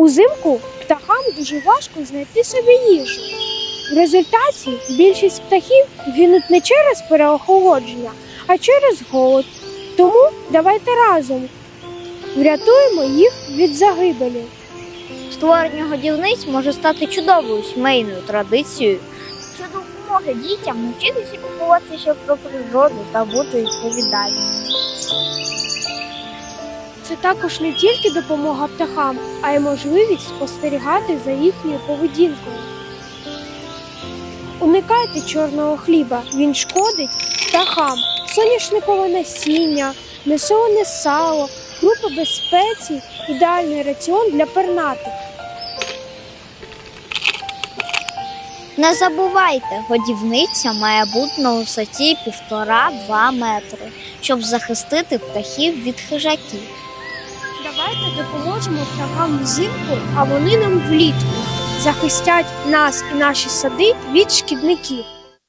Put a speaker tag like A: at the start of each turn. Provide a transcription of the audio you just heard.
A: Узимку птахам дуже важко знайти собі їжу. В результаті більшість птахів гинуть не через переохолодження, а через голод. Тому давайте разом врятуємо їх від загибелі.
B: Створення годівниць може стати чудовою сімейною традицією, що допоможе дітям навчитися піклуватися про природу та бути відповідальними.
A: Це також не тільки допомога птахам, а й можливість спостерігати за їхньою поведінкою. Уникайте чорного хліба, він шкодить птахам. Соняшникове насіння, несолене сало, крупи без спецій – ідеальний раціон для пернатих.
B: Не забувайте, годівниця має бути на висоті 1,5-2 метри, щоб захистити птахів від хижаків.
A: Давайте допоможемо птахам взимку, а вони нам влітку. Захистять нас і наші сади від шкідників.